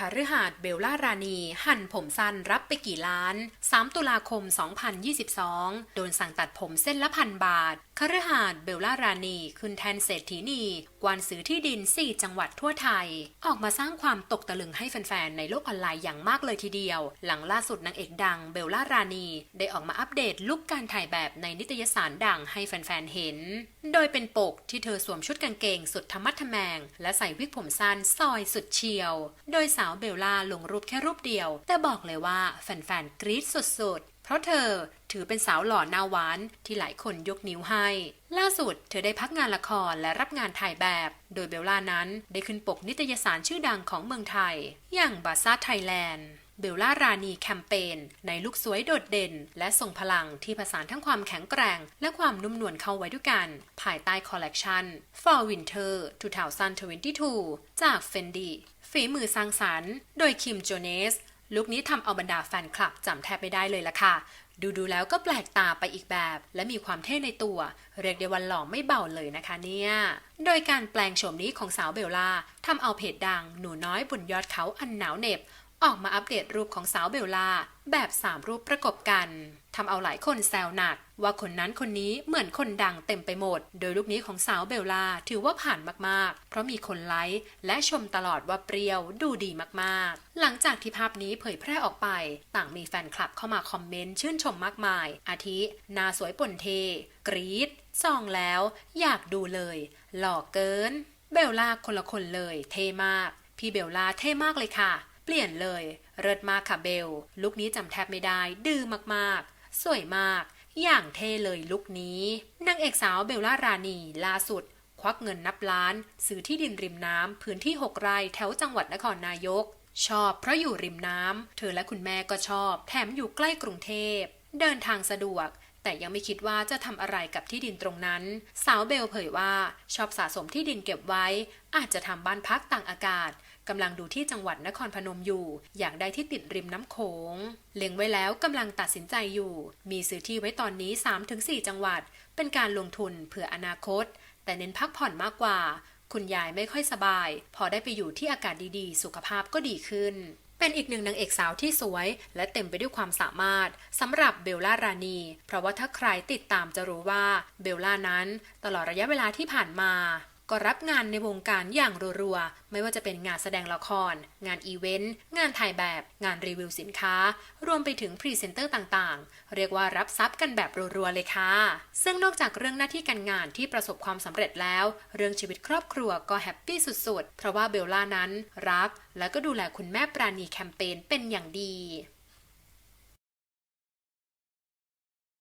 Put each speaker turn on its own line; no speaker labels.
คฤหาสน์เบลล่ารานีหั่นผมสั้นรับไปกี่ล้าน 3 ตุลาคม 2022 โดนสั่งตัดผมเส้นละพันบาทคฤหาสน์เบลล่ารานีขึ้นแทนเศรษฐีนีกวานซื้อที่ดิน 4 จังหวัดทั่วไทย ออกมาสร้างความตกตะลึงให้แฟนๆ ในโลกออนไลน์อย่างมากเลยทีเดียว หลังล่าสุดนางเอกดังเบลล่ารานี ได้ออกมาอัปเดตลุคการถ่ายแบบในนิตยสารดังให้แฟนๆ เห็น โดยเป็นปกที่เธอสวมชุดกางเกงสุดธรรมัดทแมง และใส่วิกผมสั้นซอยสุดเฉียว โดยสาวเบลล่าลงรูปแค่รูปเดียว แต่บอกเลยว่าแฟนๆ กรี๊ดสุดๆ เพราะเธอถือเป็นสาวหล่อหน้าหวานที่หลายคนยกนิ้วให้ ล่าสุดเธอได้พักงานละครและรับงานถ่ายแบบ โดยเบลล่านั้นได้ขึ้นปกนิตยสารชื่อดังของเมืองไทย อย่างบาซ่าไทยแลนด์เบลล่ารานีแคมเปญในลุคสวยโดดเด่น และทรงพลังที่ผสานทั้งความแข็งแกร่ง และความนุ่มนวลเข้าไว้ด้วยกัน ภายใต้คอลเลกชัน Fall Winter 2022 จาก Fendi ฝีมือสร้างสรรค์ โดยคิมโจเนส ลุคนี้ทำเอาบรรดาแฟนคลับจำแทบไม่ได้เลยล่ะค่ะ ดูดูแล้วก็แปลกตาไปอีกแบบ และมีความเท่ในตัว เรียกได้ว่าหล่อไม่เบาเลยนะคะเนี่ย โดยการแปลงโฉมนี้ของสาวเบลล่าทำเอาเพจดัง หนูน้อยบนยอดเขาอันหนาวเหน็บ ออกมาอัปเดตรูปของสาวเบลล่าแบบ3รูปประกบกันทำเอาหลายคนแซวหนัก ว่าคนนั้นคนนี้เหมือนคนดังเต็มไปหมด โดยรูปนี้ของสาวเบลล่าถือว่าผ่านมากๆ เพราะมีคนไลค์และชมตลอดว่าเปรี้ยวดูดีมากๆ หลังจากที่ภาพนี้เผยแพร่ออกไป ต่างมีแฟนคลับเข้ามาคอมเมนต์ชื่นชมมากมาย อาทิหนาสวยป่นเท กรี๊ดส่องแล้ว อยากดูเลย หล่อเกิน เบลล่าคนละคนเลย เท่มาก พี่เบลล่าเท่มากเลยค่ะ ลี่ยนเลยเริดมากค่ะเบล ลุคนี้จำแทบไม่ได้ ดื้อมากๆ สวยมาก อย่างเท่เลยลุคนี้นางเอกสาวเบลล่ารานีล่าสุด ควักเงินนับล้าน ซื้อที่ดินริมน้ำพื้นที่ 6 ไร่แถวจังหวัดนครนายก ชอบเพราะอยู่ริมน้ำเธอและคุณแม่ก็ชอบ แถมอยู่ใกล้กรุงเทพ เดินทางสะดวกแต่ยังไม่คิดว่าจะทำอะไรกับที่ดินตรงนั้น สาวเบลเผยว่าชอบสะสมที่ดินเก็บไว้ อาจจะทำบ้านพักต่างอากาศ กำลังดูที่จังหวัดนครพนมอยู่ อยากได้ที่ติดริมน้ำโขงเล็งไว้แล้วกำลังตัดสินใจอยู่ มีซื้อที่ไว้ตอนนี้ 3-4 จังหวัด เป็นการลงทุนเผื่ออนาคต แต่เน้นพักผ่อนมากกว่า คุณยายไม่ค่อยสบาย พอได้ไปอยู่ที่อากาศดีๆ สุขภาพก็ดีขึ้นเป็นอีกหนึ่งนางเอกสาวที่สวย และเต็มไปด้วยความสามารถสำหรับเบลล่ารานี เพราะว่าถ้าใครติดตามจะรู้ว่าเบลล่านั้น ตลอดระยะเวลาที่ผ่านมา ก็รับงานในวงการอย่างรัวๆ ไม่ว่าจะเป็นงานแสดงละคร งานอีเวนต์ งานถ่ายแบบ งานรีวิวสินค้า รวมไปถึงพรีเซนเตอร์ต่างๆ เรียกว่ารับทรัพย์กันแบบรัวๆ เลยค่ะ ซึ่งนอกจากเรื่องหน้าที่การงานที่ประสบความสำเร็จแล้ว เรื่องชีวิตครอบครัวก็แฮปปี้สุดๆ เพราะว่าเบลล่านั้นรัก และก็ดูแลคุณแม่ปราณีแคมเปญเป็นอย่างดี